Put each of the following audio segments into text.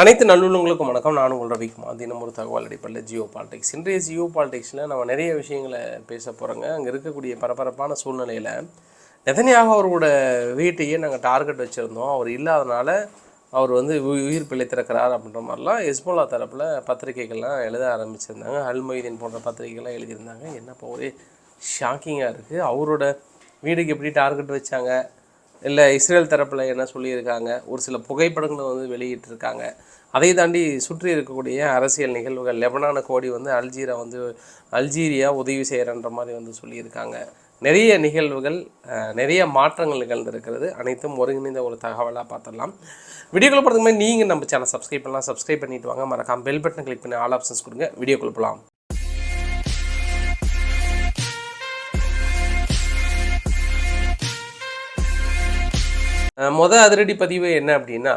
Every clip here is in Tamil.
அனைத்து நல்லுள்ளங்களுக்கும் வணக்கம். நான் உங்கள் ரவிக்குமார் தினம் ஒரு தகவல் அடிப்படையில் ஜியோ பாலிடிக்ஸ். இன்றைய ஜியோ பாலிடிக்ஸில் நம்ம நிறைய விஷயங்களை பேச போகிறோங்க அங்கே இருக்கக்கூடிய பரபரப்பான சூழ்நிலையில் நெதனியாக அவரோட வீட்டையே நாங்கள் டார்கெட் வச்சுருந்தோம். அவர் இல்லாதனால அவர் வந்து உயிர் பிழைத்திருக்கிறார் அப்படின்ற மாதிரிலாம் ஹெஸ்போலா தரப்பில் பத்திரிகைகள்லாம் எழுத ஆரம்பிச்சிருந்தாங்க. அல்மொய்தீன் போன்ற பத்திரிகைகள்லாம் எழுதியிருந்தாங்க. என்னப்போ ஒரே ஷாக்கிங்காக இருக்குது அவரோட வீடுக்கு எப்படி டார்கெட் வச்சாங்க? இல்லை இஸ்ரேல் தரப்பில் என்ன சொல்லியிருக்காங்க? ஒரு சில புகைப்படங்களை வந்து வெளியிட்டிருக்காங்க. அதை தாண்டி சுற்றி இருக்கக்கூடிய அரசியல் நிகழ்வுகள் லெபனான கோடி வந்து அல்ஜீரா வந்து அல்ஜீரியா உதவி செய்கிறன்ற மாதிரி வந்து சொல்லியிருக்காங்க. நிறைய நிகழ்வுகள் நிறைய மாற்றங்கள் நிகழ்ந்திருக்கிறது. அனைத்தும் ஒருங்கிணைந்த ஒரு தகவலாக பார்த்துடலாம். வீடியோக்குள்ள போகிறதுக்கு நீங்கள் நம்ம சேனல் சப்ஸ்கிரைப் பண்ணலாம். சப்ஸ்கிரைப் பண்ணிவிட்டு வாங்க. மறக்காம பெல் பட்டன் கிளிக் பண்ணி ஆல் ஆப்ஷன்ஸ் கொடுங்க. வீடியோக்குள்ள போகலாம் மொதல் அதிரடி பதிவு என்ன அப்படின்னா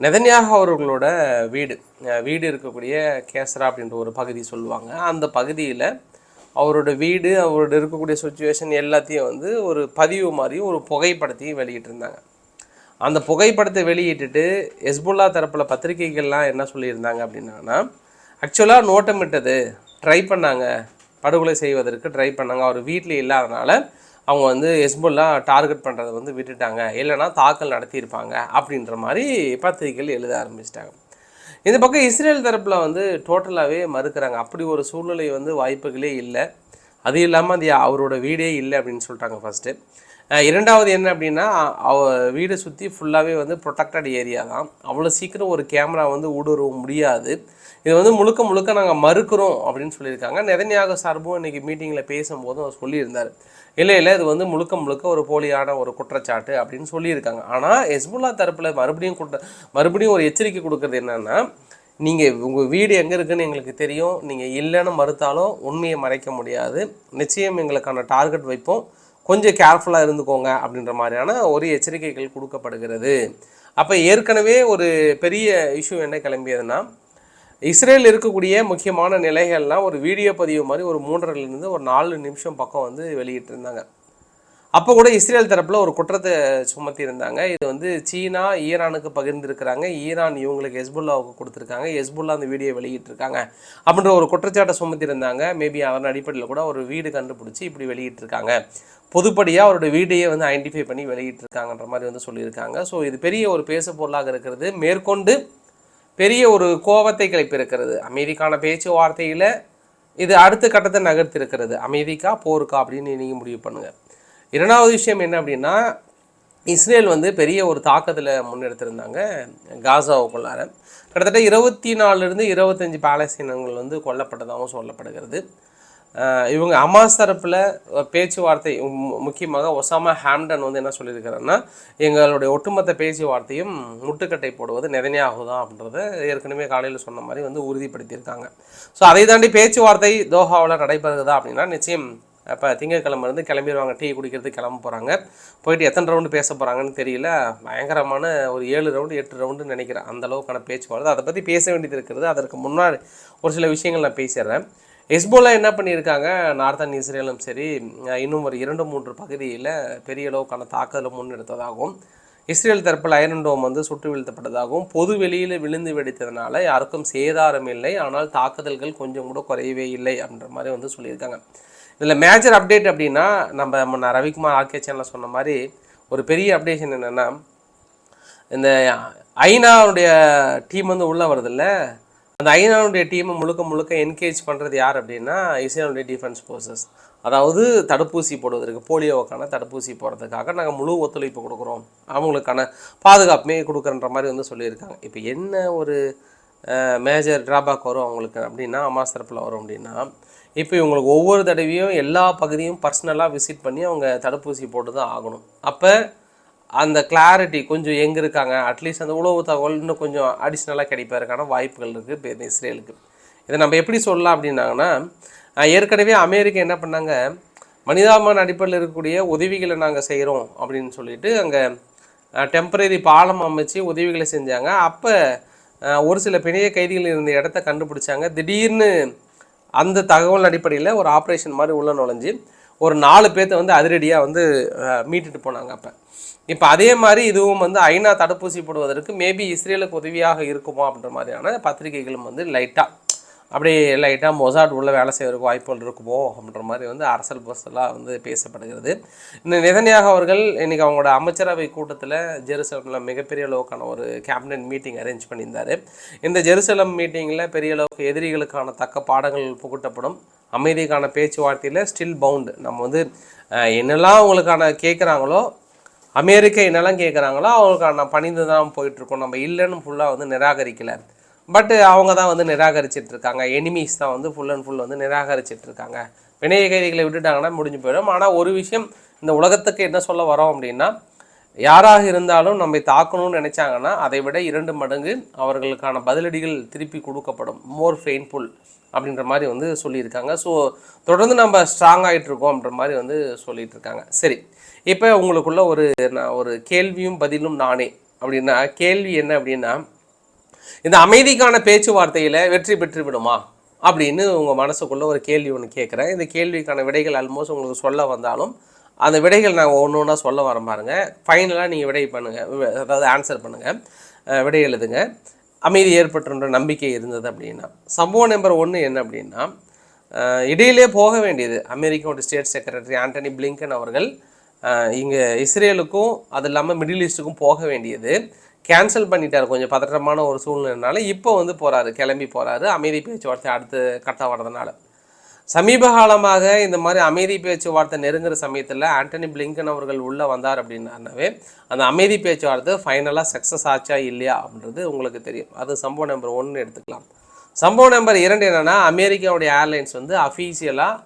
நெதன்யாக அவர்களோட வீடு வீடு இருக்கக்கூடிய கேசரா அப்படின்ற ஒரு பகுதி சொல்லுவாங்க. அந்த பகுதியில் அவரோட வீடு அவரோட இருக்கக்கூடிய சுச்சுவேஷன் எல்லாத்தையும் வந்து ஒரு பதிவு மாதிரியும் ஒரு புகைப்படத்தையும் வெளியிட்டிருந்தாங்க. அந்த புகைப்படத்தை வெளியிட்டுட்டு எஸ்புல்லா தரப்பில் பத்திரிகைகள்லாம் என்ன சொல்லியிருந்தாங்க அப்படின்னா ஆக்சுவலாக நோட்டமிட்டது ட்ரை பண்ணாங்க. படுகொலை செய்வதற்கு ட்ரை பண்ணாங்க. அவர் வீட்டில் இல்லாதனால அவங்க வந்து ஹெஸ்புல்லா டார்கெட் பண்ணுறதை வந்து விட்டுட்டாங்க. இல்லைன்னா தாக்கல் நடத்தியிருப்பாங்க அப்படின்ற மாதிரி பத்திரிகைகள் எழுத ஆரம்பிச்சிட்டாங்க. இந்த பக்கம் இஸ்ரேல் தரப்பில் வந்து டோட்டலாகவே மறுக்கிறாங்க. அப்படி ஒரு சூழ்நிலை வந்து வாய்ப்புகளே இல்லை. அது இல்லாமல் அது அவரோட வீடே இல்லை அப்படின்னு சொல்லிட்டாங்க ஃபஸ்ட்டு இரண்டாவது என்ன அப்படின்னா அவ வீடை சுற்றி ஃபுல்லாகவே வந்து ப்ரொடெக்டட் ஏரியா தான். அவ்வளோ சீக்கிரம் ஒரு கேமரா வந்து ஊடுருவ முடியாது. இது வந்து முழுக்க முழுக்க நாங்கள் மறுக்கிறோம் அப்படின்னு சொல்லியிருக்காங்க. நெதன்யாக சார்பும் இன்றைக்கி மீட்டிங்கில் பேசும்போதும் அவர் சொல்லியிருந்தார். இல்லை இல்லை இது வந்து முழுக்க முழுக்க ஒரு போலியான ஒரு குற்றச்சாட்டு அப்படின்னு சொல்லியிருக்காங்க. ஆனால் ஹெஸ்புல்லா தரப்பில் மறுபடியும் குற்ற மறுபடியும் ஒரு எச்சரிக்கை கொடுக்குறது என்னென்னா நீங்கள் உங்கள் வீடு எங்கே இருக்குன்னு எங்களுக்கு தெரியும். நீங்கள் இல்லைன்னு மறுத்தாலும் உண்மையை மறைக்க முடியாது. நிச்சயம் எங்களுக்கான டார்கெட் வைப்போம். கொஞ்சம் கேர்ஃபுல்லாக இருந்துக்கோங்க அப்படின்ற மாதிரியான ஒரு எச்சரிக்கைகள் கொடுக்கப்படுகிறது. அப்போ ஏற்கனவே ஒரு பெரிய இஷ்யூ என்ன கிளம்பியதுன்னா இஸ்ரேல் இருக்கக்கூடிய முக்கியமான நிலைகள்லாம் ஒரு வீடியோ பதிவு மாதிரி ஒரு மூன்றரைலேருந்து ஒரு நாலு நிமிஷம் பக்கம் வந்து வெளியிட்டிருந்தாங்க. அப்போ கூட இஸ்ரேல் தரப்பில் ஒரு குற்றத்தை சுமத்தி இருந்தாங்க இது வந்து சீனா ஈரானுக்கு பகிர்ந்திருக்கிறாங்க. ஈரான் இவங்களுக்கு ஹெஸ்புல்லாவுக்கு கொடுத்துருக்காங்க. ஹெஸ்புல்லா அந்த வீடியோ வெளியிட்டிருக்காங்க அப்படின்ற ஒரு குற்றச்சாட்டை சுமத்தியிருந்தாங்க. மேபி அதன் அடிப்படையில் கூட ஒரு வீடு கண்டுபிடிச்சி இப்படி வெளியிட்டிருக்காங்க. பொதுப்படியாக அவரோட வீடையே வந்து ஐடென்டிஃபை பண்ணி வெளியிட்டிருக்காங்கன்ற மாதிரி வந்து சொல்லியிருக்காங்க. ஸோ இது பெரிய ஒரு பேசு பொருளாக இருக்கிறது. மேற்கொண்டு பெரிய ஒரு கோபத்தை கிளப்பியிருக்கிறது. அமெரிக்கான பேச்சுவார்த்தையில் இது அடுத்த கட்டத்தை நகர்த்திருக்கிறது அமெரிக்கா போருக்கா அப்படின்னு நீங்கள் முடிவு பண்ணுங்கள் இரண்டாவது விஷயம் என்ன அப்படின்னா இஸ்ரேல் வந்து பெரிய ஒரு தாக்கத்தில் முன்னெடுத்திருந்தாங்க காசாவுக்குள்ளார. கிட்டத்தட்ட இருபத்தி நாலுலேருந்து இருபத்தஞ்சி பாலஸ்தீனங்கள் வந்து கொல்லப்பட்டதாகவும் சொல்லப்படுகிறது. இவங்க அமாஸ் தரப்பில் பேச்சுவார்த்தை முக்கியமாக ஒசாமா ஹாம்டன் வந்து என்ன சொல்லியிருக்காருன்னா எங்களுடைய ஒட்டுமொத்த பேச்சுவார்த்தையும் முட்டுக்கட்டை போடுவது நிதனையாகுதான் அப்படின்றத ஏற்கனவே காலையில் சொன்ன மாதிரி வந்து உறுதிப்படுத்தியிருக்காங்க. ஸோ அதை தாண்டி பேச்சுவார்த்தை தோஹாவில் நடைபெறுதா அப்படின்னா நிச்சயம் இப்போ திங்கட்கிழமை இருந்து கிளம்பிடுவாங்க டீ குடிக்கிறதுக்கு கிளம்ப போகிறாங்க போயிட்டு எத்தனை ரவுண்டு பேச போகிறாங்கன்னு தெரியல. பயங்கரமான ஒரு ஏழு ரவுண்டு எட்டு ரவுண்டுன்னு நினைக்கிறேன். அந்த அளவுக்கான பேச்சுவார்த்தை. அதை பற்றி பேச வேண்டியது இருக்கிறது. அதற்கு முன்னாடி ஒரு சில விஷயங்கள் நான் பேசிடுறேன். ஹெஸ்போலா என்ன பண்ணியிருக்காங்க? நார்த்தன் இஸ்ரேலும் சரி இன்னும் ஒரு இரண்டு மூன்று பகுதியில் பெரிய அளவுக்கான தாக்குதலை முன்னெடுத்ததாகவும் இஸ்ரேல் தரப்பில் அயரன் டோம் வந்து சுட்டு வீழ்த்தப்பட்டதாகவும் பொது வெளியில் விழுந்து வெடித்ததுனால யாருக்கும் சேதாரம் இல்லை. ஆனால் தாக்குதல்கள் கொஞ்சம் கூட குறையவே இல்லை அப்படின்ற மாதிரி வந்து சொல்லியிருக்காங்க. இதில் மேஜர் அப்டேட் அப்படின்னா நம்ம முன்ன ரவிக்குமார் ஆர்கே சேனலில் சொன்ன மாதிரி ஒரு பெரிய அப்டேஷன் என்னென்னா இந்த ஐநாவுடைய டீம் வந்து உள்ளே வருதில்ல அந்த ஐநாவுடைய டீமை முழுக்க முழுக்க என்கேஜ் பண்ணுறது யார் அப்படின்னா இஸ்ரேலுடைய டிஃபென்ஸ் ஃபோர்ஸஸ் அதாவது தடுப்பூசி போடுவதற்கு போலியோவுக்கான தடுப்பூசி போடுறதுக்காக நாங்கள் முழு ஒத்துழைப்பு கொடுக்குறோம். அவங்களுக்கான பாதுகாப்புமே கொடுக்குறன்ற மாதிரி வந்து சொல்லியிருக்காங்க. இப்போ என்ன ஒரு மேஜர் ட்ராபேக் வரும் அவங்களுக்கு அப்படின்னா அமாஸ் தரப்பில் வரும் அப்படின்னா இப்போ இவங்களுக்கு ஒவ்வொரு தடவையும் எல்லா பகுதியும் பர்சனலாக விசிட் பண்ணி அவங்க தடுப்பூசி போட்டு தான் ஆகணும். அப்போ அந்த கிளாரிட்டி கொஞ்சம் எங்கே இருக்காங்க? அட்லீஸ்ட் அந்த உளவு தகவல் இன்னும் கொஞ்சம் அடிஷ்னலாக கிடைப்பதற்கான வாய்ப்புகள் இருக்குது இப்போ இஸ்ரேலுக்கு. இதை நம்ம எப்படி சொல்லலாம் அப்படின்னாங்கன்னா ஏற்கனவே அமெரிக்கா என்ன பண்ணாங்க? மனிதாபிமான அடிப்படையில் இருக்கக்கூடிய உதவிகளை நாங்கள் செய்கிறோம் அப்படின்னு சொல்லிட்டு அங்கே டெம்பரரி பாலம் அமைச்சு உதவிகளை செஞ்சாங்க. அப்போ ஒரு சில பிணைய கைதிகள் இருந்த இடத்த கண்டுபிடிச்சாங்க. திடீர்னு அந்த தகவல் அடிப்படையில் ஒரு ஆப்ரேஷன் மாதிரி உள்ளே நுழைஞ்சு ஒரு நாலு பேர்த்த வந்து அதிரடியாக வந்து மீட்டுட்டு போனாங்க அப்போ. இப்போ அதே மாதிரி இதுவும் வந்து ஐநா தடுப்பூசி போடுவதற்கு மேபி இஸ்ரேலுக்கு உதவியாக இருக்குமோ அப்படின்ற மாதிரியான பத்திரிகைகளும் வந்து லைட்டாக அப்படியே லைட்டாக மொசாட் உள்ள வேலை செய்வதற்கு வாய்ப்புகள் இருக்குமோ அப்படின்ற மாதிரி வந்து அரசல் பசலாக வந்து பேசப்படுகிறது. இந்த நிதன்யாக அவர்கள் இன்றைக்கி அவங்களோட அமைச்சரவை கூட்டத்தில் ஜெருசலமில் மிகப்பெரிய அளவுக்கான ஒரு கேபினட் மீட்டிங் அரேஞ்ச் பண்ணியிருந்தார். இந்த ஜெருசலம் மீட்டிங்கில் பெரிய அளவுக்கு எதிரிகளுக்கான தக்க பாடங்கள் புகட்டப்படும். அமைதிக்கான பேச்சுவார்த்தையில் ஸ்டில் பவுண்டு நம்ம வந்து என்னெல்லாம் அவங்களுக்கான கேட்குறாங்களோ அமெரிக்கா என்னெல்லாம் கேட்குறாங்களோ அவங்களுக்கான பணிந்து தான் போயிட்டுருக்கோம். நம்ம இல்லைன்னு ஃபுல்லாக வந்து நிராகரிக்கலை. பட்டு அவங்க தான் வந்து நிராகரிச்சிட்டு இருக்காங்க. எனிமீஸ் தான் வந்து ஃபுல் அண்ட் ஃபுல் வந்து நிராகரிச்சிட்டு இருக்காங்க. வினைய கைதிகளை விட்டுட்டாங்கன்னா முடிஞ்சு போயிடும். ஆனால் ஒரு விஷயம் இந்த உலகத்துக்கு என்ன சொல்ல வரோம் அப்படின்னா யாராக இருந்தாலும் நம்மை தாக்கணும்னு நினச்சாங்கன்னா அதை விட இரண்டு மடங்கு அவர்களுக்கான பதிலடிகள் திருப்பி கொடுக்கப்படும். மோர் பெயின்ஃபுல் அப்படின்ற மாதிரி வந்து சொல்லியிருக்காங்க. ஸோ தொடர்ந்து நம்ம ஸ்ட்ராங் ஆகிட்டு இருக்கோம்ன்ற மாதிரி வந்து சொல்லிட்டு இருக்காங்க. சரி இப்போ உங்களுக்குள்ள ஒரு நான் ஒரு கேள்வியும் பதிலும் நானே அப்படின்னா கேள்வி என்ன அப்படின்னா இந்த அமைதிக்கான பேச்சுவார்த்தையில் வெற்றி பெற்று விடுமா அப்படின்னு உங்கள் மனசுக்குள்ளே ஒரு கேள்வி ஒன்று கேட்குறேன் இந்த கேள்விக்கான விடைகள் ஆல்மோஸ்ட் உங்களுக்கு சொல்ல வந்தாலும் அந்த விடைகள் நாங்கள் ஒன்று ஒன்றா சொல்ல வர பாருங்க. ஃபைனலாக நீங்கள் விடை பண்ணுங்கள் அதாவது ஆன்சர் பண்ணுங்கள் விடை எழுதுங்க. அமைதி ஏற்பட்டுன்ற நம்பிக்கை இருந்தது அப்படின்னா சம்பவம் நம்பர் ஒன்று என்ன அப்படின்னா இடையிலே போக வேண்டியது. அமெரிக்காவோட ஸ்டேட் செக்ரட்டரி ஆண்டனி பிளிங்கன் அவர்கள் இங்கே இஸ்ரேலுக்கும் அது இல்லாமல் மிடில் ஈஸ்ட்டுக்கும் போக வேண்டியது. கேன்சல் பண்ணிட்டார். கொஞ்சம் பதற்றமான ஒரு சூழ்நிலைனால இப்போ வந்து போகிறாரு கிளம்பி போகிறாரு அமைதி பேச்சுவார்த்தை அடுத்து கட்டாக வர்றதுனால. சமீப காலமாக இந்த மாதிரி அமைதி பேச்சுவார்த்தை நெருங்குற சமயத்தில் ஆண்டனி பிளிங்கன் அவர்கள் உள்ளே வந்தார் அப்படின்னாவே அந்த அமைதி பேச்சுவார்த்தை ஃபைனலாக சக்ஸஸ் ஆச்சா இல்லையா அப்படின்றது உங்களுக்கு தெரியும். அது சம்பவம் நம்பர் ஒன்று எடுத்துக்கலாம். சம்பவம் நம்பர் இரண்டு என்னன்னா அமெரிக்காவுடைய ஏர்லைன்ஸ் வந்து அஃபீஷியலாக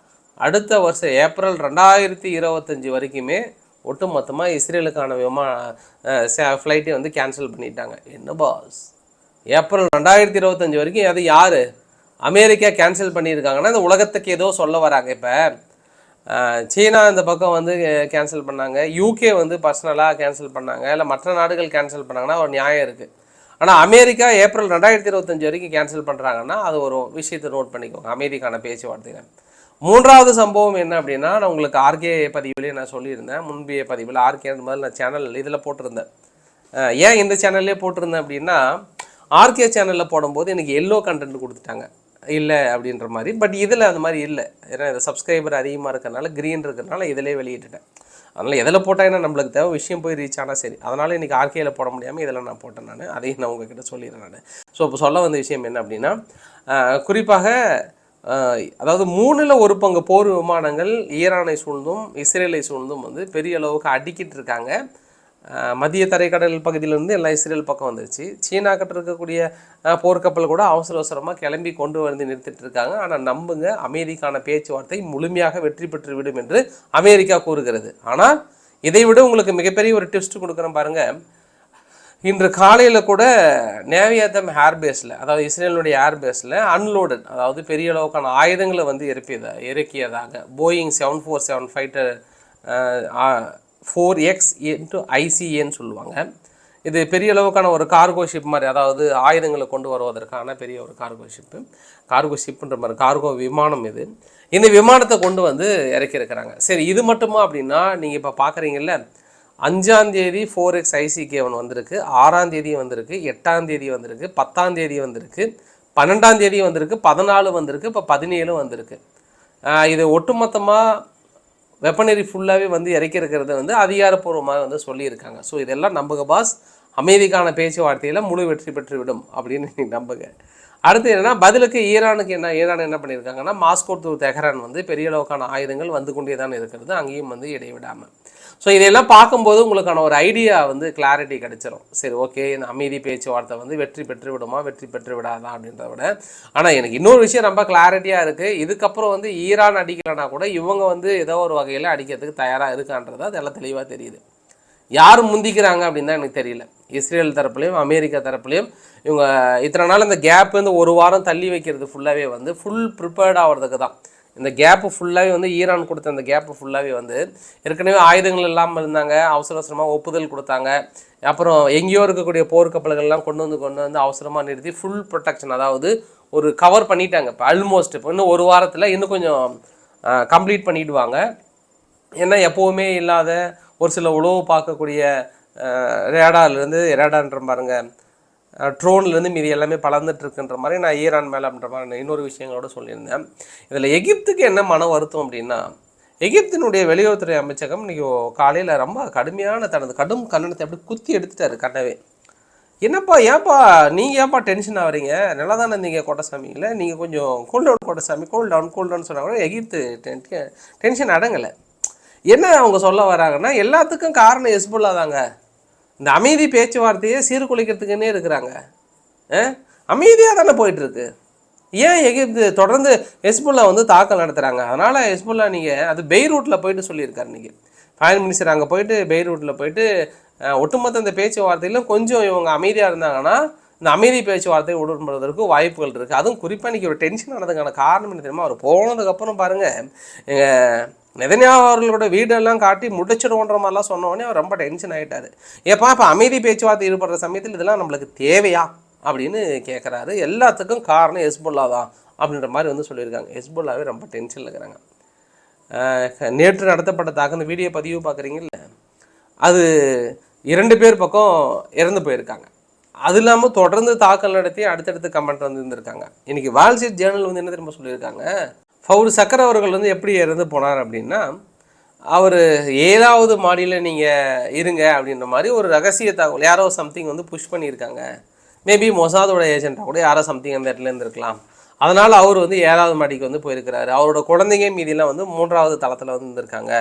அடுத்த வருஷம் ஏப்ரல் ரெண்டாயிரத்தி இருபத்தஞ்சி வரைக்குமே ஒட்டுமொத்தமாக இஸ்ரேலுக்கான விமான ஃப்ளைட்டை வந்து கேன்சல் பண்ணிட்டாங்க. என்ன பாஸ் ஏப்ரல் ரெண்டாயிரத்தி இருபத்தஞ்சி வரைக்கும் அது யார்? அமெரிக்கா கேன்சல் பண்ணியிருக்காங்கன்னா இந்த உலகத்துக்கு ஏதோ சொல்ல வராங்க. இப்போ சீனா இந்த பக்கம் வந்து கேன்சல் பண்ணாங்க. யூகே வந்து பர்சனலாக கேன்சல் பண்ணாங்க. இல்லை மற்ற நாடுகள் கேன்சல் பண்ணாங்கன்னா ஒரு நியாயம் இருக்குது ஆனால் அமெரிக்கா ஏப்ரல் ரெண்டாயிரத்தி இருபத்தஞ்சி வரைக்கும் கேன்சல் பண்ணுறாங்கன்னா அது ஒரு விஷயத்தை நோட் பண்ணிக்கோங்க. அமெரிக்கான பேச்சுவார்த்தையில். மூன்றாவது சம்பவம் என்ன அப்படின்னா நான் உங்களுக்கு ஆர்கே பதிவிலே நான் சொல்லியிருந்தேன். முன்பிய பதிவில் ஆர்கே மாதிரி நான் சேனல் இதில் போட்டிருந்தேன். ஏன் இந்த சேனல்லே போட்டிருந்தேன் அப்படின்னா ஆர்கே சேனலில் போடும்போது எனக்கு எல்லோ கண்டென்ட் கொடுத்துட்டாங்க. இல்லை அப்படின்ற மாதிரி. பட் இதில் அந்த மாதிரி இல்லை. ஏன்னா இது சப்ஸ்கிரைபர் அதிகமாக இருக்கிறனால க்ரீன் இருக்கிறனால இதிலே வெளியிட்டுட்டேன். அதனால் எதில் போட்டால் என்ன நம்மளுக்கு தேவை? விஷயம் போய் ரீச் ஆனால் சரி. அதனால் இன்றைக்கி ஆர்கேயில் போட முடியாமல் இதில் நான் போட்டேன் நான். அதையும் நான் உங்ககிட்ட சொல்லிடுறேன் நான். ஸோ இப்போ சொல்ல வந்த விஷயம் என்ன அப்படின்னா குறிப்பாக அதாவது மூணில் ஒரு பங்கு போர் விமானங்கள் ஈரானை சூழ்ந்தும் இஸ்ரேலை சூழ்ந்தும் வந்து பெரிய அளவுக்கு அடிக்கிட்டு இருக்காங்க. மத்திய தரைக்கடல் பகுதியிலேருந்து எல்லாம் இஸ்ரேல் பக்கம் வந்துருச்சு. சீனா கிட்ட இருக்கக்கூடிய போர்க்கப்பல் கூட அவசர அவசரமாக கிளம்பி கொண்டு வந்து நிறுத்திட்டு இருக்காங்க. ஆனால் நம்புங்க அமெரிக்கான பேச்சுவார்த்தை முழுமையாக வெற்றி பெற்று விடும் என்று அமெரிக்கா கூறுகிறது. ஆனால் இதை விட உங்களுக்கு மிகப்பெரிய ஒரு டிப்ஸ்ட் கொடுக்குறேன் பாருங்கள் இன்று காலையில் கூட நேவியாத்தம் ஏர்பேஸில் அதாவது இஸ்ரேலுடைய ஏர்பேஸில் அன்லோடட் அதாவது பெரிய அளவுக்கான ஆயுதங்களை வந்து இறப்பியதா இறக்கியதாக Boeing seven four seven fighter four X into ஐசிஏன்னு சொல்லுவாங்க. இது பெரிய அளவுக்கான ஒரு கார்கோ ஷிப் மாதிரி அதாவது ஆயுதங்களை கொண்டு வருவதற்கான பெரிய ஒரு கார்கோ ஷிப்பு கார்கோ ஷிப்புன்ற மாதிரி கார்கோ விமானம் இது. இந்த விமானத்தை கொண்டு வந்து இறக்கியிருக்கிறாங்க. சரி இது மட்டுமா அப்படின்னா நீங்கள் இப்போ பார்க்குறீங்கல்ல அஞ்சாந்தேதி ஃபோர் எக்ஸ் ஐசிகே ஒன்று வந்திருக்கு ஆறாந்தேதி வந்திருக்கு எட்டாந்தேதி வந்திருக்கு பத்தாந்தேதி வந்திருக்கு பன்னெண்டாந்தேதி வந்திருக்கு பதினாலு வந்திருக்கு இப்போ பதினேழும் வந்திருக்கு. இது ஒட்டுமொத்தமாக வெப்பனரி ஃபுல்லாகவே வந்து இறக்கிருக்கிறத வந்து அதிகாரப்பூர்வமாக வந்து சொல்லியிருக்காங்க. ஸோ இதெல்லாம் நம்புக பாஸ் அமைதிக்கான பேச்சுவார்த்தையில் முழு வெற்றி பெற்று விடும் அப்படின்னு நீ நம்புங்க. அடுத்து என்னன்னா பதிலுக்கு ஈரானுக்கு என்ன ஈரான் என்ன பண்ணியிருக்காங்கன்னா மாஸ்கோ டு தெஹரான் வந்து பெரிய அளவுக்கான ஆயுதங்கள் வந்து கொண்டே தான் இருக்கிறது. அங்கேயும் வந்து இடைவிடாமல் ஸோ இதையெல்லாம் பார்க்கும்போது உங்களுக்கான ஒரு ஐடியா வந்து கிளாரிட்டி கிடைச்சிடும் சரி ஓகே இந்த அமைதி பேச்சுவார்த்தை வந்து வெற்றி பெற்று விடுமா வெற்றி பெற்று விடாதா அப்படின்றத விட. ஆனால் எனக்கு இன்னொரு விஷயம் ரொம்ப கிளாரிட்டியாக இருக்குது இதுக்கப்புறம் வந்து ஈரான் அடிக்கலைன்னா கூட இவங்க வந்து ஏதோ ஒரு வகையில் அடிக்கிறதுக்கு தயாராக இருக்கான்றது அதெல்லாம் தெளிவாக தெரியுது. யார் முந்திக்கிறாங்க அப்படின்னு தான் எனக்கு தெரியல. இஸ்ரேல் தரப்புலையும் அமெரிக்கா தரப்புலையும் இவங்க இத்தனை நாள் இந்த கேப் வந்து ஒரு வாரம் தள்ளி வைக்கிறது ஃபுல்லாகவே வந்து ஃபுல் ப்ரிப்பேர்ட் ஆகிறதுக்கு தான். இந்த கேப்பு ஃபுல்லாகவே வந்து ஈரான் கொடுத்த அந்த கேப்பு ஃபுல்லாகவே வந்து ஏற்கனவே ஆயுதங்கள் இல்லாமல் இருந்தாங்க அவசர அவசரமாக ஒப்புதல் கொடுத்தாங்க. அப்புறம் எங்கேயோ இருக்கக்கூடிய போர்க்கப்பல்கள்லாம் கொண்டு வந்து கொண்டு வந்து அவசரமாக நிறுத்தி ஃபுல் ப்ரொடெக்ஷன் அதாவது ஒரு கவர் பண்ணிட்டாங்க. இப்போ ஆல்மோஸ்ட் இப்போ இன்னும் ஒரு வாரத்தில் இன்னும் கொஞ்சம் கம்ப்ளீட் பண்ணிடுவாங்க. ஏன்னா எப்போவுமே இல்லாத ஒரு சில உழவு பார்க்கக்கூடிய ரேடார்லேருந்து ரேடான்ற பாருங்கள் ட்ரோன்லேருந்து மீதி எல்லாமே பலர்ந்துட்டுருக்குன்ற மாதிரி நான் ஈரான் மேலே அப்படின்ற மாதிரி இன்னொரு விஷயங்களோட சொல்லியிருந்தேன். இதில் எகிப்துக்கு என்ன மன வருத்தம் அப்படின்னா எகிப்தினுடைய வெளியுறவுத்துறை அமைச்சகம் இன்றைக்கி காலையில் ரொம்ப கடுமையான தனது கடும் கண்டனத்தை அப்படி குத்தி எடுத்துட்டாரு கண்ணவே. என்னப்பா ஏன்ப்பா நீங்கள் ஏன்ப்பா டென்ஷன் ஆகிறீங்க? நல்லா தானே இருந்தீங்க கோட்டசாமியில்? நீங்கள் கொஞ்சம் கூல் டவுன் கோட்டசாமி கூல் டவுன் கூல் டவுன் சொன்னாங்க எகிப்து டென்ஷன் அடங்கலை. என்ன அவங்க சொல்ல வராங்கன்னா எல்லாத்துக்கும் காரணம் எஸ்புல்லா தாங்க இந்த அமைதி பேச்சுவார்த்தையை சீர்குலைக்கிறதுக்குன்னே இருக்கிறாங்க. அமைதியாக தானே போயிட்டுருக்கு. ஏன் எகிப்து தொடர்ந்து ஹெஸ்புல்லா வந்து தாக்கல் நடத்துகிறாங்க அதனால் ஹெஸ்புல்லா நீங்கள் அது பெய்ரூட்டில் போயிட்டு சொல்லியிருக்காரு நீங்கள் ஃபைன் மினிஸ்டர் அங்கே போயிட்டு பெய்ரூட்டில் போயிட்டு ஒட்டுமொத்த இந்த பேச்சுவார்த்தையிலும் கொஞ்சம் இவங்க அமைதியாக இருந்தாங்கன்னா இந்த அமைதி பேச்சுவார்த்தை உடன்படுவதற்கு வாய்ப்புகள் இருக்குது அதுவும் குறிப்பாக இன்றைக்கி ஒரு டென்ஷன் ஆனதுக்கான காரணம் என்ன தெரியுமா? அவர் போனதுக்கப்புறம் பாருங்கள் எங்கள் நிதன்யா அவர்களோட வீடெல்லாம் காட்டி முடிச்சிடுவோன்ற மாதிரிலாம் சொன்னோடனே அவர் ரொம்ப டென்ஷன் ஆகிட்டாரு ஏப்பா இப்போ அமைதி பேச்சுவார்த்தை ஈடுபடுற சமயத்தில் இதெல்லாம் நம்மளுக்கு தேவையா? அப்படின்னு கேட்குறாரு எல்லாத்துக்கும் காரணம் ஹெஸ்புல்லா தான் அப்படின்ற மாதிரி வந்து சொல்லியிருக்காங்க. ஹெஸ்புல்லாவே ரொம்ப டென்ஷனில் இருக்கிறாங்க. நேற்று நடத்தப்பட்ட தாக்குந்த வீடியோ பதிவு பார்க்குறீங்கல்ல அது இரண்டு பேர் பக்கம் இறந்து போயிருக்காங்க. அது இல்லாமல் தொடர்ந்து தாக்கல் நடத்தி அடுத்தடுத்து கமெண்ட் வந்து இருந்திருக்காங்க இன்றைக்கி வால்ஸ்ட்ரீட் ஜேர்னல் வந்து என்ன திரும்ப சொல்லியிருக்காங்க? ஃபவுர் சக்கர் அவர்கள் வந்து எப்படி இறந்து போனார் அப்படின்னா அவர் ஏழாவது மாடியில் நீங்கள் இருங்க அப்படின்ற மாதிரி ஒரு ரகசிய தகவல் யாரோ சம்திங் வந்து புஷ் பண்ணியிருக்காங்க. மேபி மொசாதோட ஏஜென்ட்டாக கூட யாரோ சம்திங் அந்த இடத்துல இருந்திருக்கலாம். அதனால் அவர் வந்து ஏழாவது மாடிக்கு வந்து போயிருக்கிறாரு. அவரோட குழந்தைங்க மீதியெல்லாம் வந்து மூன்றாவது தளத்தில் வந்து இருந்திருக்காங்க.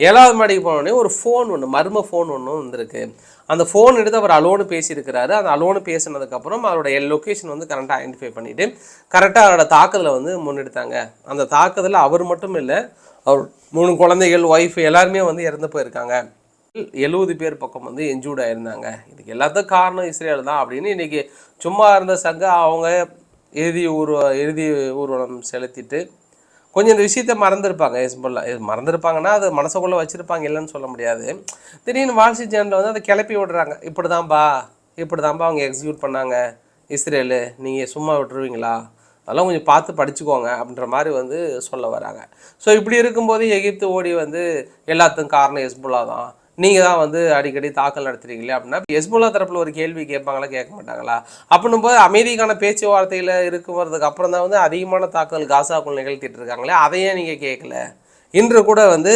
ஏழாவது மாடிக்கு போனோடனே ஒரு ஃபோன் ஒன்று மர்ம ஃபோன் ஒன்று வந்திருக்கு. அந்த ஃபோன் எடுத்து அவர் அலோனு பேசியிருக்கிறாரு. அந்த அலோனு பேசினதுக்கப்புறம் அவரோட லொக்கேஷன் வந்து கரெக்டாக ஐடென்டிஃபை பண்ணிவிட்டு கரெக்டாக அவரோட தாக்குதலை வந்து முன்னெடுத்தாங்க. அந்த தாக்குதலில் அவர் மட்டும் இல்லை அவர் மூணு குழந்தைகள் ஒய்ஃப் எல்லாருமே வந்து இறந்து போயிருக்காங்க. எழுபது பேர் பக்கம் வந்து என்ஜூர்ட் ஆயிருந்தாங்க. இதுக்கு எல்லாத்துக்கும் காரணம் இஸ்ரேல் தான் அப்படின்னு இன்றைக்கி சும்மா இருந்த சங்க அவங்க இறுதி ஊர்வ இறுதி ஊர்வலம் செலுத்திட்டு கொஞ்சம் இந்த விஷயத்த மறந்துருப்பாங்க. ஹெஸ்புல்லா இது மறந்துருப்பாங்கன்னா அது மனசுக்குள்ளே வச்சுருப்பாங்க இல்லைன்னு சொல்ல முடியாது. திடீர்னு வால்ஸ்ட்ரீட் ஜேர்னலில் வந்து அதை கிளப்பி விடுறாங்க. இப்படி தான்ப்பா இப்படி தான்ப்பா அவங்க எக்ஸிக்யூட் பண்ணாங்க. இஸ்ரேலு நீங்கள் சும்மா விட்டுருவீங்களா? அதெல்லாம் கொஞ்சம் பார்த்து படிச்சுக்கோங்க அப்படின்ற மாதிரி வந்து சொல்ல வராங்க. ஸோ இப்படி இருக்கும்போது எகிப்து ஓடி வந்து எல்லாத்துக்கும் காரணம் ஹெஸ்புல்லா தான். நீங்கள் தான் வந்து அடிக்கடி தாக்கல் நடத்துறீங்களே அப்படின்னா ஹெஸ்புல்லா தரப்பில் ஒரு கேள்வி கேட்பாங்களா கேட்க மாட்டாங்களா? அப்படின்னும் போது அமைதிக்கான பேச்சுவார்த்தையில் இருக்குறதுக்கு அப்புறம் தான் வந்து அதிகமான தாக்கல் காசாக்குள் நிகழ்த்திட்டு இருக்காங்களே அதையே நீங்கள் கேட்கல. இன்று கூட வந்து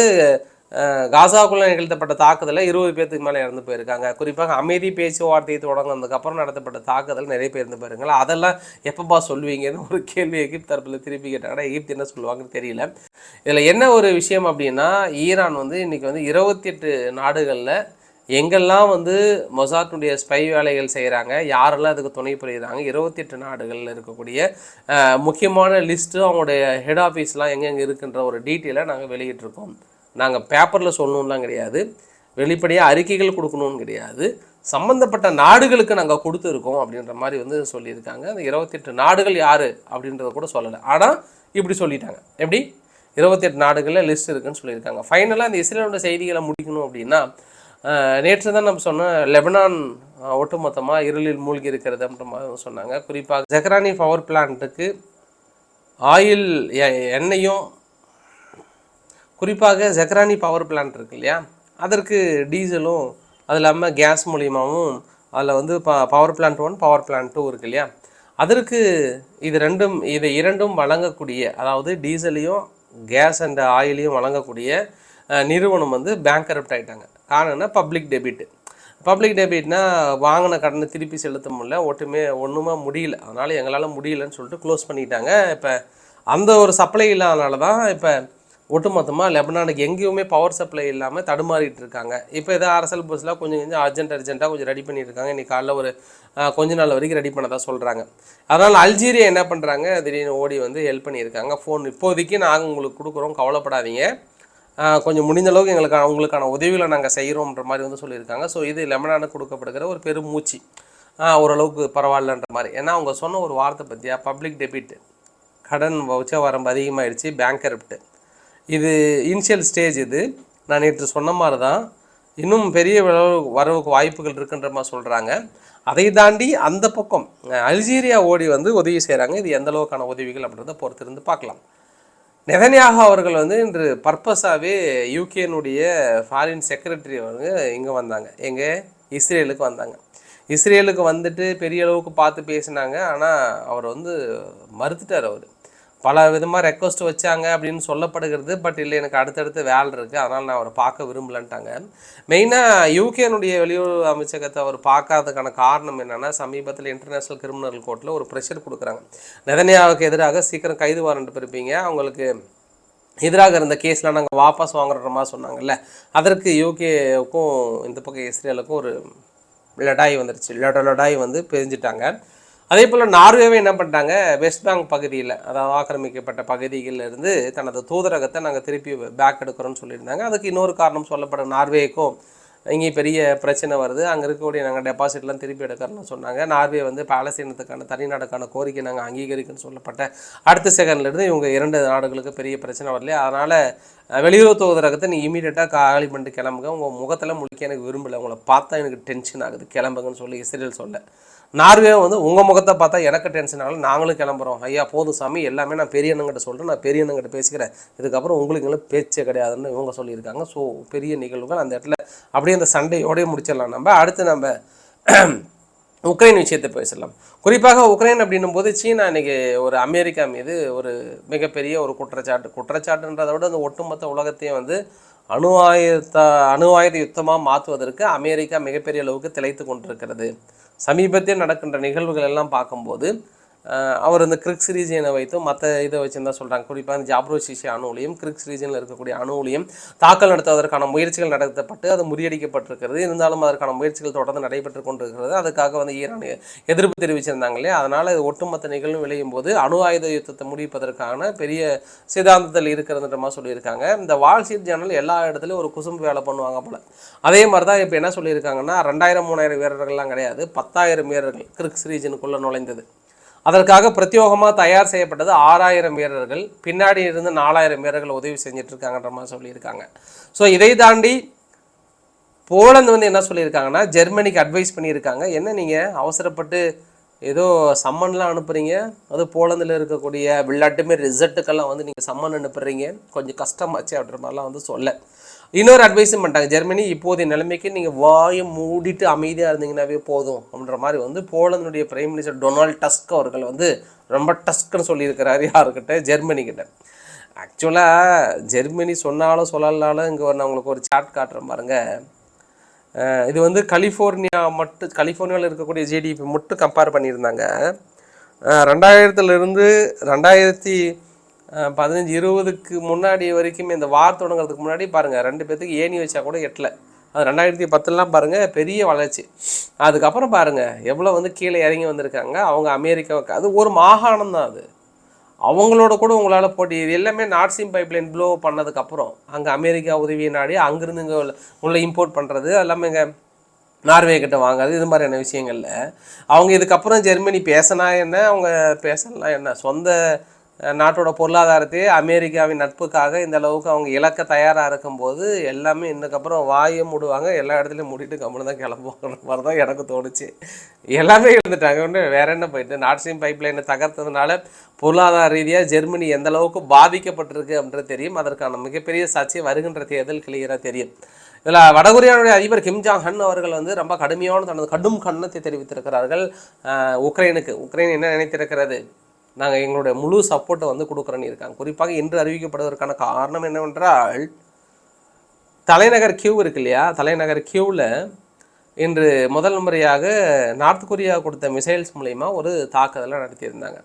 காசாக்குள்ளே நிகழ்த்தப்பட்ட தாக்குதலில் இருபது பேர்த்துக்கு மேலே இறந்து போயிருக்காங்க. குறிப்பாக அமைதி பேச்சுவார்த்தையை தொடங்கினதுக்கப்புறம் நடத்தப்பட்ட தாக்குதல் நிறைய பேர் இருந்து போயிருங்களா அதெல்லாம் எப்பப்பா சொல்லுவீங்கன்னு ஒரு கேள்வி எகிப்த் தரப்பில் திருப்பி கேட்டாங்கன்னா எகிப்து என்ன சொல்லுவாங்கன்னு தெரியல. இதில் என்ன ஒரு விஷயம் அப்படின்னா ஈரான் வந்து இன்றைக்கி வந்து இருபத்தி எட்டு நாடுகளில் எங்கெல்லாம் வந்து மொசாட்டுடைய ஸ்பை வேலைகள் செய்கிறாங்க யாரெல்லாம் அதுக்கு துணை புரியுறாங்க இருபத்தி எட்டு நாடுகளில் இருக்கக்கூடிய முக்கியமான லிஸ்ட்டு அவங்களுடைய ஹெட் ஆஃபீஸ்லாம் எங்கெங்கே இருக்குன்ற ஒரு டீட்டெயிலை நாங்கள் வெளியிட்டிருக்கோம். நாங்கள் பேப்பரில் சொல்லணும்லாம் கிடையாது. வெளிப்படையாக அறிக்கைகள் கொடுக்கணும்னு கிடையாது. சம்மந்தப்பட்ட நாடுகளுக்கு நாங்கள் கொடுத்துருக்கோம் அப்படின்ற மாதிரி வந்து சொல்லியிருக்காங்க. அந்த இருபத்தெட்டு நாடுகள் யார் அப்படின்றத கூட சொல்லலை. ஆனால் இப்படி சொல்லிட்டாங்க. எப்படி? இருபத்தெட்டு நாடுகளில் லிஸ்ட் இருக்குன்னு சொல்லியிருக்காங்க. ஃபைனலாக இந்த இஸ்ரேலோட செய்திகளை முடிக்கணும் அப்படின்னா நேற்று தான் நம்ம சொன்னோம் லெபனான் ஒட்டுமொத்தமாக இருளில் மூழ்கி இருக்கிறது அப்படின்ற மாதிரி சொன்னாங்க. குறிப்பாக ஜெக்ரானி பவர் பிளான்ட்டுக்கு ஆயில் எ- எண்ணெயும் குறிப்பாக ஜக்ரானி பவர் பிளான்ட் இருக்கு இல்லையா? அதற்கு டீசலும் அது இல்லாமல் கேஸ் மூலியமாகவும் அதில் வந்து ப power plant one power plant two இருக்கு இல்லையா? அதற்கு இது ரெண்டும் இது இரண்டும் வழங்கக்கூடிய அதாவது டீசலையும் கேஸ் அண்ட் ஆயிலையும் வழங்கக்கூடிய நிறுவனம் வந்து பேங்க் கரப்ட் ஆகிட்டாங்க காரணம்னா பப்ளிக் டெபிட் பப்ளிக் டெபிட்னா வாங்கின கடனை திருப்பி செலுத்த முடியல ஒட்டுமே ஒன்றுமே முடியல. அதனால் எங்களால் முடியலன்னு சொல்லிட்டு க்ளோஸ் பண்ணிட்டாங்க. இப்போ அந்த ஒரு சப்ளை இல்லாதனால தான் இப்போ ஒட்டுமொத்தமாக லெபனானுக்கு எங்கேயுமே பவர் சப்ளை இல்லாமல் தடுமாறிட்டு இருக்காங்க. இப்போ ஏதோ அரசல் பஸ்ஸில் கொஞ்சம் கொஞ்சம் அர்ஜென்ட் அர்ஜென்ட்டாக கொஞ்சம் ரெடி பண்ணியிருக்காங்க இன்றைக்கி காலைல ஒரு கொஞ்ச நாள் வரைக்கும் ரெடி பண்ணதாக சொல்கிறாங்க அதனால் அல்ஜீரியா என்ன பண்ணுறாங்க திடீர்னு ஓடி வந்து ஹெல்ப் பண்ணியிருக்காங்க. ஃபோன் இப்போதைக்கு நாங்கள் உங்களுக்கு கொடுக்குறோம். கவலைப்படாதீங்க. கொஞ்சம் முடிந்த அளவுக்கு எங்களுக்கு அவங்களுக்கான உதவிகளை நாங்கள் செய்கிறோன்ற மாதிரி வந்து சொல்லியிருக்காங்க. ஸோ இது லெமனானுக்கு கொடுக்கப்படுகிற ஒரு பெரும் மூச்சு. ஓரளவுக்கு பரவாயில்லன்ற மாதிரி. ஏன்னா அவங்க சொன்ன ஒரு வார்த்தை பற்றியா பப்ளிக் டெபிட் கடன் வச்ச வரம்பு அதிகமாகிடுச்சு பேங்க் இது இனிஷியல் ஸ்டேஜ் இது. நான் நேற்று சொன்ன மாதிரி தான் இன்னும் பெரிய வரவுக்கு வாய்ப்புகள் இருக்குன்ற மாதிரி சொல்கிறாங்க அதை தாண்டி அந்த பக்கம் அல்ஜீரியா ஓடி வந்து உதவி செய்கிறாங்க இது எந்த அளவுக்கான உதவிகள் அப்படின்றத பொறுத்திருந்து பார்க்கலாம். நெதன்யாகு அவர்கள் வந்து இன்று பர்பஸாகவே யூகேனுடைய ஃபாரின் செக்ரட்டரி அவங்க இங்கே வந்தாங்க. எங்கே? இஸ்ரேலுக்கு வந்தாங்க. இஸ்ரேலுக்கு வந்துட்டு பெரிய அளவுக்கு பார்த்து பேசினாங்க. ஆனால் அவர் வந்து மறுத்துட்டார் அவர். பல விதமாக ரெக்வஸ்ட் வச்சாங்க அப்படின்னு சொல்லப்படுகிறது. பட் இல்லை எனக்கு அடுத்தடுத்து வேலை இருக்குது அதனால் நான் அவரை பார்க்க விரும்பலன்ட்டாங்க. மெயினாக யூகேனுடைய வெளியுறவு அமைச்சகத்தை அவர் பார்க்காததுக்கான காரணம் என்னென்னா சமீபத்தில் இன்டர்நேஷ்னல் கிரிமினல் கோர்ட்டில் ஒரு ப்ரெஷர் கொடுக்குறாங்க. நெதனியாவுக்கு எதிராக சீக்கிரம் கைது வாரண்ட் பிறப்பீங்க. அவங்களுக்கு எதிராக இருந்த கேஸ்லாம் நாங்கள் வாபஸ் வாங்குற மாதிரி சொன்னாங்கல்ல. அதற்கு யூகேவுக்கும் இந்த பக்கம் இஸ்ரேலுக்கும் ஒரு லடாய் வந்துருச்சு. லட லடாய் வந்து பிரிஞ்சுட்டாங்க. அதே போல் நார்வேவை என்ன பண்ணிட்டாங்க? வெஸ்ட் பேங்க் பகுதியில் அதாவது ஆக்கிரமிக்கப்பட்ட பகுதிகளில் இருந்து தனது தூதரகத்தை நாங்கள் திருப்பி பேக் எடுக்கிறோம்னு சொல்லியிருந்தாங்க. அதுக்கு இன்னொரு காரணம் சொல்லப்பட நார்வேக்கும் இங்கே பெரிய பிரச்சனை வருது. அங்கே இருக்கக்கூடிய நாங்கள் டெபாசிட்லாம் திருப்பி எடுக்கிறோம்னு சொன்னாங்க. நார்வே வந்து பாலஸ்தீனத்துக்கான தனிநாடுக்கான கோரிக்கை நாங்கள் அங்கீகரிக்கணும்னு சொல்லப்பட்ட அடுத்த செகண்ட்லேருந்து இவங்க இரண்டு நாடுகளுக்கு பெரிய பிரச்சனை வரல அதனால் வெளியுறவு தூதரகத்தை நீ இமீடியட்டாக காலி பண்ணிட்டு கிளம்புங்க. உங்கள் முகத்தில் முழிக்க எனக்கு விரும்பலை. உங்களை பார்த்தா எனக்கு டென்ஷன் ஆகுது. கிளம்புங்கன்னு சொல்லி இஸ்ரேல் சொல்ல. நார்வே வந்து உங்கள் முகத்தை பார்த்தா எனக்கு டென்ஷன் ஆகல. நாங்களும் கிளம்புறோம். ஐயா போதும் சாமி. எல்லாமே நான் பெரியண்ணங்கிட்ட சொல்கிறேன் நான் பெரியண்ணங்கிட்ட பேசிக்கிறேன். இதுக்கப்புறம் உங்களுக்கு பேச்சே கிடையாதுன்னு இவங்க சொல்லியிருக்காங்க. ஸோ பெரிய நிகழ்வுகள் அந்த இடத்துல அப்படியே அந்த சண்டையோடய முடிச்சிடலாம் நம்ம. அடுத்து நம்ம உக்ரைன் விஷயத்தை பேசலாம். குறிப்பாக உக்ரைன் அப்படின்னும் போது சீனா இன்னைக்கு ஒரு அமெரிக்கா மீது ஒரு மிகப்பெரிய ஒரு குற்றச்சாட்டு. குற்றச்சாட்டுன்றதை விட அந்த ஒட்டுமொத்த உலகத்தையும் வந்து அணு ஆயுதத்தை அணு ஆயுத யுத்தமாக மாற்றுவதற்கு அமெரிக்கா மிகப்பெரிய அளவுக்கு திளைத்து கொண்டிருக்கிறது. சமீபத்தில் நடக்கின்ற நிகழ்வுகள் எல்லாம் பார்க்கும்போது அவர் இந்த கிரிக்ஸ் ரீஜியனை வைத்தும் மற்ற இதை வச்சு தான் சொல்கிறாங்க குறிப்பாக இந்த ஜாப்ரோசிசி அணு உலையும் கிரிக்ஸ் ரீஜனில் இருக்கக்கூடிய அணுலையும் தாக்கல் நடத்துவதற்கான முயற்சிகள் நடத்தப்பட்டு அது முறியடிக்கப்பட்டிருக்கிறது. இருந்தாலும் அதற்கான முயற்சிகள் தொடர்ந்து நடைபெற்று கொண்டிருக்கிறது. அதுக்காக வந்து ஈரான் எதிர்ப்பு தெரிவிச்சிருந்தாங்க இல்லையா? அதனால் இது ஒட்டுமொத்த நிகழ்வு விளையும் போது அணு ஆயுத யுத்தத்தை முடிப்பதற்கான பெரிய சித்தாந்தத்தில் இருக்கிறதுன்ற மாதிரி சொல்லியிருக்காங்க. இந்த வால் ஸ்ட்ரீட் ஜேர்னல் எல்லா இடத்துலையும் ஒரு குசும்பு வேலை பண்ணுவாங்க போல. அதே மாதிரி தான் இப்போ என்ன சொல்லியிருக்காங்கன்னா ரெண்டாயிரம் மூணாயிரம் வீரர்கள்லாம் கிடையாது பத்தாயிரம் வீரர்கள் கிரிக்ஸ் ரீஜனுக்குள்ளே நுழைந்தது. அதற்காக பிரத்யோகமாக தயார் செய்யப்பட்டது ஆறாயிரம் வீரர்கள் பின்னாடி இருந்து நாலாயிரம் வீரர்கள் உதவி செஞ்சிட்ருக்காங்கன்ற மாதிரி சொல்லியிருக்காங்க. ஸோ இதை தாண்டி போலந்து வந்து என்ன சொல்லியிருக்காங்கன்னா ஜெர்மனிக்கு அட்வைஸ் பண்ணியிருக்காங்க. என்ன நீங்கள் அவசரப்பட்டு ஏதோ சம்மன்லாம் அனுப்புகிறீங்க அது போலந்தில் இருக்கக்கூடிய விளையாட்டுமே ரிசல்ட்டுக்கெல்லாம் வந்து நீங்கள் சம்மன் அனுப்புகிறீங்க கொஞ்சம் கஷ்டமாச்சு அப்படின்ற மாதிரிலாம் வந்து சொல்ல. இன்னொரு அட்வைஸும் பண்ணிட்டாங்க ஜெர்மனி இப்போதைய நிலைமைக்கு நீங்கள் வாயை மூடிட்டு அமைதியாக இருந்தீங்கன்னாவே போதும் அப்படின்ற மாதிரி வந்து போலந்துடைய பிரைம் மினிஸ்டர் டொனால்ட் டஸ்க் அவர்கள் வந்து ரொம்ப டஸ்க்னு சொல்லியிருக்கிறாரு யாருக்கிட்ட? ஜெர்மனி கிட்ட ஆக்சுவலாக ஜெர்மனி சொன்னாலும் சொல்லலாலும் இங்கே நான் உங்களுக்கு ஒரு சாட் காட்டுறேன் பாருங்கள் இது வந்து கலிஃபோர்னியா மட்டும் கலிஃபோர்னியாவில் இருக்கக்கூடிய ஜிடிபி மட்டும் கம்பேர் பண்ணியிருந்தாங்க. ரெண்டாயிரத்துலேருந்து ரெண்டாயிரத்தி பதினஞ்சு இருபதுக்கு முன்னாடி வரைக்கும் இந்த வார் தொடங்குறதுக்கு முன்னாடி பாருங்கள் ரெண்டு பேர்த்துக்கு ஏணி வச்சா கூட எட்டல. அது ரெண்டாயிரத்தி பத்துலலாம் பாருங்கள் பெரிய வளர்ச்சி. அதுக்கப்புறம் பாருங்கள் எவ்வளோ வந்து கீழே இறங்கி வந்திருக்காங்க அவங்க அமெரிக்காவுக்கு அது ஒரு மாகாணம் தான் அது. அவங்களோட கூட உங்களால் போட்டி இது எல்லாமே நார்சிம் பைப்லைன் ப்ளோ பண்ணதுக்கப்புறம் அங்கே அமெரிக்கா உதவியை நாடி அங்கேருந்து இங்கே உள்ள இம்போர்ட் பண்ணுறது எல்லாமே இங்கே நார்வே கிட்ட வாங்குறது இது மாதிரியான விஷயங்களில். அவங்க இதுக்கப்புறம் ஜெர்மனி பேசினா என்ன அவங்க பேசலாம் என்ன சொந்த நாட்டோட பொருளாதாரத்தையே அமெரிக்காவின் நட்புக்காக இந்த அளவுக்கு அவங்க இலக்க தயாராக இருக்கும்போது எல்லாமே இன்னதுக்கப்புறம் வாயை மூடுவாங்க. எல்லா இடத்துலையும் மூடிட்டு கம்முன்னு தான் கிளம்புவாங்கிற மாதிரி தான் எனக்கு தோணுச்சு. எல்லாமே இருந்துட்டாங்க. ஒன்று வேற என்ன போயிட்டு? நார்த் பைப் லைனை தகர்த்ததுனால பொருளாதார ரீதியாக ஜெர்மனி எந்த அளவுக்கு பாதிக்கப்பட்டிருக்கு அப்படின்றது தெரியும். அதற்கான மிகப்பெரிய சாட்சி வருகின்ற தேர்தல் கிளியராக தெரியும். இதில் வடகொரியாவுடைய அதிபர் கிம் ஜாங் ஹன் அவர்கள் வந்து ரொம்ப கடுமையான தனது கடும் கண்ணத்தை தெரிவித்திருக்கிறார்கள். உக்ரைனுக்கு. உக்ரைன் என்ன நினைத்திருக்கிறது? நாங்கள் எங்களுடைய முழு சப்போர்ட்டை வந்து கொடுக்குறேன்னு இருக்காங்க. குறிப்பாக இன்று அறிவிக்கப்படுவதற்கான காரணம் என்னவென்றால் தலைநகர் கியூ இருக்கு இல்லையா? தலைநகர் கியூவில் இன்று முதல் முறையாக நார்த் கொரியா கொடுத்த மிசைல்ஸ் மூலயமா ஒரு தாக்குதலை நடத்தியிருந்தாங்க.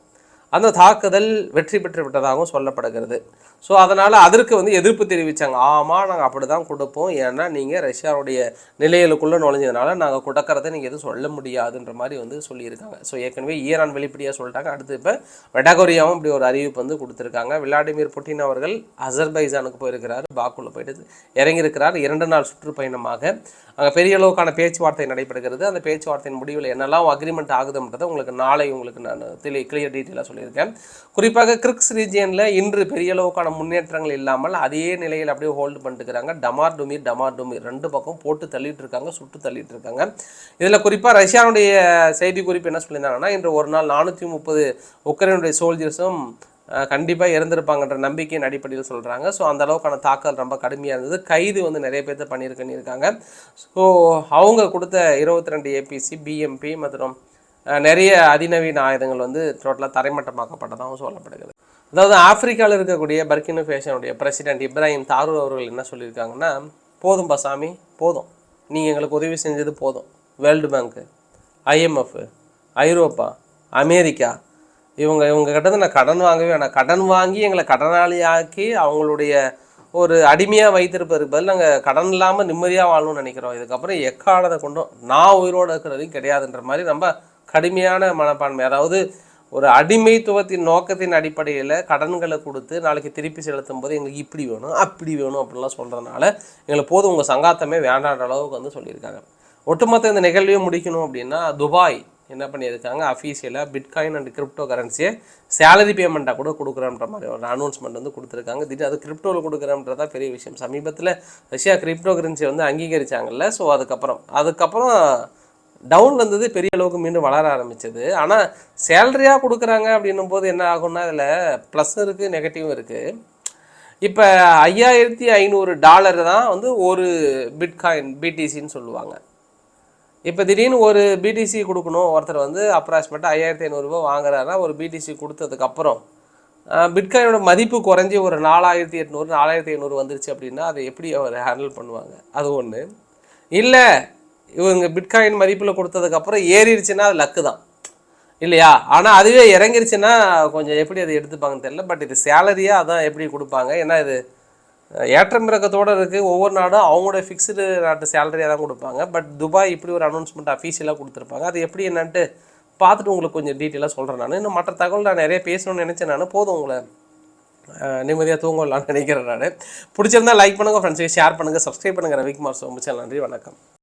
அந்த தாக்குதல் வெற்றி பெற்று விட்டதாகவும் சொல்லப்படுகிறது. ஸோ அதனால் அதற்கு வந்து எதிர்ப்பு தெரிவித்தாங்க ஆமாம் நாங்கள் அப்படி தான் கொடுப்போம். ஏன்னா நீங்கள் ரஷ்யாவுடைய நிலைகளுக்குள்ளே நுழைஞ்சதுனால நாங்கள் கொடுக்கறத நீங்கள் எதுவும் சொல்ல முடியாதுன்ற மாதிரி வந்து சொல்லியிருக்காங்க. ஸோ ஏற்கனவே ஈரான் வெளிப்படையாக சொல்லிட்டாங்க. அடுத்து இப்போ வெடகொரியாவும் இப்படி ஒரு அறிவிப்பு வந்து கொடுத்துருக்காங்க. விளாடிமிர் புட்டின் அவர்கள் அசர்பைஜானுக்கு போயிருக்கிறார். பாக்குல போயிட்டு இறங்கியிருக்கிறார். இரண்டு நாள் சுற்றுப்பயணமாக. அங்கே பெரிய அளவுக்கான பேச்சுவார்த்தை நடைபெறுகிறது. அந்த பேச்சுவார்த்தையின் முடிவில் என்னெல்லாம் அக்ரிமெண்ட் ஆகுதுன்றதை உங்களுக்கு நாளை உங்களுக்கு நான் தெளி கிளியர் டீட்டெயிலாக சொல்லியிருக்கேன். குறிப்பாக கிரிக்ஸ் ரீஜியனில் இன்று பெரிய அளவுக்கான முன்னேற்றங்கள் இல்லாமல் அதே நிலையில் அப்படியே ஹோல்டு பண்ணிட்டுருக்காங்க டமார் டுமீர் டமார் டுமீர் ரெண்டு பக்கம் போட்டு தள்ளிட்டு இருக்காங்க சுட்டு தள்ளிட்டு இருக்காங்க இதில் குறிப்பாக ரஷ்யாவுடைய செய்தி குறிப்பு என்ன சொல்லியிருந்தாங்கன்னா இன்று ஒரு நாள் நானூற்றி முப்பது உக்ரைனுடைய சோல்ஜர்ஸும் கண்டிப்பாக இறந்துருப்பாங்கன்ற நம்பிக்கையின் அடிப்படையில் சொல்கிறாங்க ஸோ அந்த அளவுக்கான தாக்கல் ரொம்ப கடுமையாக இருந்தது. கைது வந்து நிறைய பேர்த்த பண்ணியிருக்குன்னு இருக்காங்க ஸோ அவங்க கொடுத்த இருபத்தி ரெண்டு ஏபிசி பிஎம்பி மற்றும் நிறைய அதிநவீன ஆயுதங்கள் வந்து டோட்டலாக தரைமட்டமாக்கப்பட்டதாகவும் சொல்லப்படுகிறது. அதாவது ஆப்பிரிக்காவில் இருக்கக்கூடிய பர்கினு ஃபேஷனுடைய பிரசிடென்ட் இப்ராஹிம் தாரூர் அவர்கள் என்ன சொல்லியிருக்காங்கன்னா போதும் பசாமி போதும். நீங்கள் எங்களுக்கு உதவி செஞ்சது போதும். வேர்ல்டு பேங்க்கு ஐஎம்எஃப் ஐரோப்பா அமெரிக்கா இவங்க இவங்க கிட்ட நான் கடன் வாங்கவே வேணாம். கடன் வாங்கி எங்களை கடனாளியாக்கி அவங்களுடைய ஒரு அடிமையாக வைத்திருப்பதற்கு பதில் நாங்கள் கடன் இல்லாமல் நிம்மதியாக வாழணும்னு நினைக்கிறோம். இதுக்கப்புறம் எக்காலத்தை கொண்டும் நான் உயிரோடு இருக்கிறதையும் கிடையாதுன்ற மாதிரி ரொம்ப கடுமையான மனப்பான்மை. அதாவது ஒரு அடிமைத்துவத்தின் நோக்கத்தின் அடிப்படையில் கடன்களை கொடுத்து நாளைக்கு திருப்பி செலுத்தும் போது எங்களுக்கு இப்படி வேணும் அப்படி வேணும் அப்படின்லாம் சொல்கிறதுனால எங்களை போதும் உங்கள் சங்காத்தமே வேண்டான்ற அளவுக்கு வந்து சொல்லியிருக்காங்க. ஒட்டுமொத்த இந்த நிகழ்வையும் முடிக்கணும் அப்படின்னா துபாய் என்ன பண்ணியிருக்காங்க? அஃபீஷியலாக பிட்காயின் அண்ட் கிரிப்டோ கரன்சியை சேலரி பேமெண்ட்டாக கூட கொடுக்குறோன்ற மாதிரி ஒரு அனௌன்ஸ்மெண்ட் வந்து கொடுத்துருக்காங்க. திடீர் அது கிரிப்டோவில் கொடுக்குறன்றதா பெரிய விஷயம். சமீபத்தில் ரஷ்யா கிரிப்டோ கரன்சியை வந்து அங்கீகரிச்சாங்கல்ல ஸோ அதுக்கப்புறம் அதுக்கப்புறம் டவுன் வந்தது பெரிய அளவுக்கு மீண்டும் வளர ஆரம்பிச்சது. ஆனால் சேலரியாக கொடுக்குறாங்க அப்படின்னும் போது என்ன ஆகும்னா அதில் ப்ளஸ் இருக்குது நெகட்டிவும் இருக்குது இப்போ ஐயாயிரத்தி ஐநூறு டாலர் தான் வந்து ஒரு பிட்காயின் பிடிசின்னு சொல்லுவாங்க. இப்போ திடீர்னு ஒரு பிடிசி கொடுக்கணும் ஒருத்தர் வந்து அப்ராக்சிமேட்டாக ஐயாயிரத்தி ஐநூறுரூவா வாங்குறாருன்னா ஒரு பிடிசி கொடுத்ததுக்கப்புறம் பிட்காயினோட மதிப்பு குறைஞ்சி ஒரு நாலாயிரத்தி எட்நூறு நாலாயிரத்தி ஐநூறு வந்துருச்சு அப்படின்னா அதை எப்படி அவர் ஹேண்டில் பண்ணுவாங்க? அது ஒன்று இல்லை இவங்க பிட்காயின் மதிப்பில் கொடுத்ததுக்கப்புறம் ஏறிடுச்சுன்னா அது லக்கு தான். இல்லையா? ஆனால் அதுவே இறங்கிருச்சுன்னா கொஞ்சம் எப்படி அதை எடுத்துப்பாங்கன்னு தெரியல. பட் இது சேலரியாக அதான் எப்படி கொடுப்பாங்க? ஏன்னா இது ஏற்றம் இறக்கத்தோடு இருக்குது ஒவ்வொரு நாடும் அவங்களோட ஃபிக்ஸ்டு நாட்டு சேலரியாக தான் கொடுப்பாங்க. பட் துபாய் இப்படி ஒரு அனௌன்ஸ்மெண்ட் அஃபீஷியலாக கொடுத்துருப்பாங்க. அது எப்படி என்னன்ட்டு பார்த்துட்டு உங்களுக்கு கொஞ்சம் டீட்டெயிலாக சொல்கிறேன் நான். இன்னும் மற்ற தகவல் நான் நிறைய பேசணும்னு நினச்சேன் நான். போதும் உங்களை. நிம்மதியாக தூங்கலாம்னு நினைக்கிறேன் நான். பிடிச்சிருந்தா லைக் பண்ணுங்கள் ஃப்ரெண்ட்ஸுக்கு ஷேர் பண்ணுங்கள் சப்ஸ்கிரைப் பண்ணுங்கள் ரவிக்குமார் சோமிச்சல். நன்றி வணக்கம்.